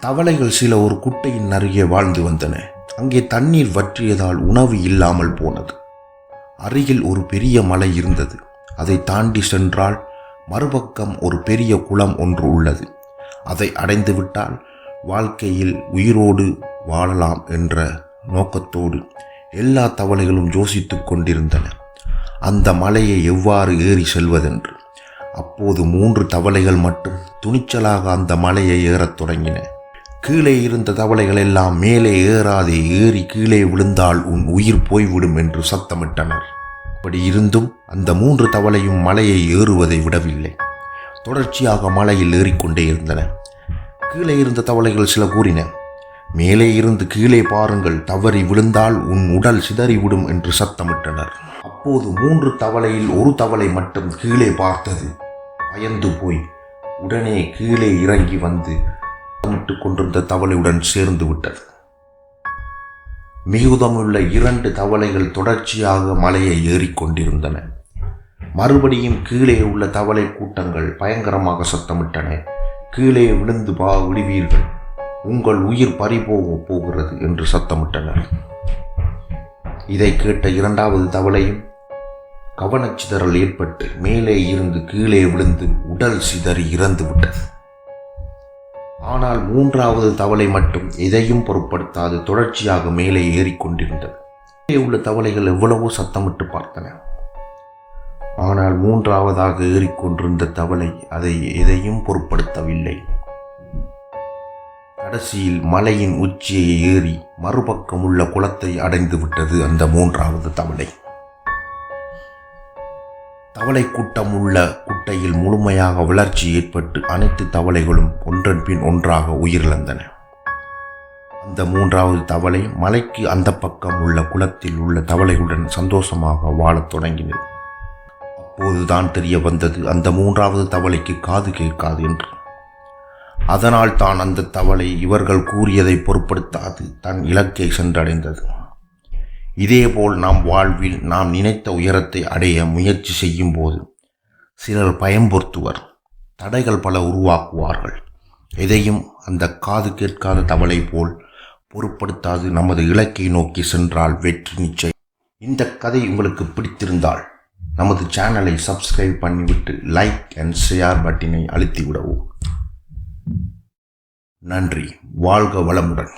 தவளைகள் சில ஒரு குட்டையின் அருகே வாழ்ந்து வந்தன. அங்கே தண்ணீர் வற்றியதால் உணவு இல்லாமல் போனது. அருகில் ஒரு பெரிய மலை இருந்தது. அதை தாண்டி சென்றால் மறுபக்கம் ஒரு பெரிய குளம் ஒன்று உள்ளது. அதை அடைந்துவிட்டால் வாழ்க்கையில் உயிரோடு வாழலாம் என்ற நோக்கத்தோடு எல்லா தவளைகளும் யோசித்துக் கொண்டிருந்தன. அந்த மலையை எவ்வாறு ஏறி செல்வதென்று. அப்போது மூன்று தவளைகள் மட்டும் துணிச்சலாக அந்த மலையை ஏறத் தொடங்கின. கீழே இருந்த தவளைகள் எல்லாம் மேலே ஏறாதே ஏறி கீழே விழுந்தால் உன் உயிர் போய்விடும் என்று சத்தமிட்டனர். அப்படி இருந்தும் அந்த மூன்று தவளையும் மலையை ஏறுவதை விடவில்லை. தொடர்ச்சியாக மலையில் ஏறிக்கொண்டே இருந்தன. கீழே இருந்த தவளைகள் சில கூறின மேலே இருந்து கீழே பாருங்கள் தவறி விழுந்தால் உன் உடல் சிதறிவிடும் என்று சத்தமிட்டனர். அப்போது மூன்று தவளையில் ஒரு தவளை மட்டும் கீழே பார்த்தது. பயந்து போய் உடனே கீழே இறங்கி வந்து சத்தமிட்டு கொண்டிருந்த தவளையுடன் சேர்ந்து விட்டது. மிகுதமுள்ள இரண்டு தவளைகள் தொடர்ச்சியாக மலையை ஏறிக்கொண்டிருந்தன மறுபடியும் கீழே உள்ள தவளை கூட்டங்கள் பயங்கரமாக சத்தமிட்டன. கீழே விழுந்து பா விடுவீர்கள் உங்கள் உயிர் பறிபோக போகிறது என்று சத்தமிட்டனர். இதை கேட்ட இரண்டாவது தவளையும் கவனச்சிதறல் ஏற்பட்டு மேலே இருந்து கீழே விழுந்து உடல் சிதறி இறந்து விட்டது. ஆனால் மூன்றாவது தவளை மட்டும் எதையும் பொருட்படுத்தாது. தொடர்ச்சியாக மேலே ஏறிக்கொண்டிருந்தது உள்ள தவளைகள் எவ்வளவோ சத்தமிட்டு பார்த்தன. ஆனால் மூன்றாவதாக ஏறிக்கொண்டிருந்த தவளை அதை எதையும் பொருட்படுத்தவில்லை. கடைசியில் மலையின் உச்சியை ஏறி மறுபக்கம் உள்ள குளத்தை அடைந்து விட்டது அந்த மூன்றாவது தவளை. தவளை கூட்டம் உள்ள குட்டையில் முழுமையாக வளர்ச்சி ஏற்பட்டு அனைத்து தவளைகளும் ஒன்றன் பின் ஒன்றாக உயிரிழந்தன. அந்த மூன்றாவது தவளை மலைக்கு அந்த பக்கம் உள்ள குளத்தில் உள்ள தவளைகளுடன் சந்தோஷமாக வாழத் தொடங்கினது. அப்போதுதான் தெரிய வந்தது அந்த மூன்றாவது தவளைக்கு காது கேட்காது என்று. அதனால் தான் அந்த தவளை இவர்கள் கூறியதை பொருட்படுத்தாது தன் இலக்கை சென்றடைந்தது. இதேபோல் நாம் வாழ்வில் நாம் நினைத்த உயரத்தை அடைய முயற்சி செய்யும் போது சிலர் பயம்பொருத்துவர் தடைகள் பல உருவாக்குவார்கள். எதையும் அந்த காது கேட்காத தவளை போல் பொருட்படுத்தாது நமது இலக்கை நோக்கி சென்றால் வெற்றி நிச்சயம். இந்த கதை உங்களுக்கு பிடித்திருந்தால் நமது சேனலை சப்ஸ்கிரைப் பண்ணிவிட்டு லைக் அண்ட் ஷேர் பட்டினை அழுத்தி விடவும் நன்றி வாழ்க வளமுடன்.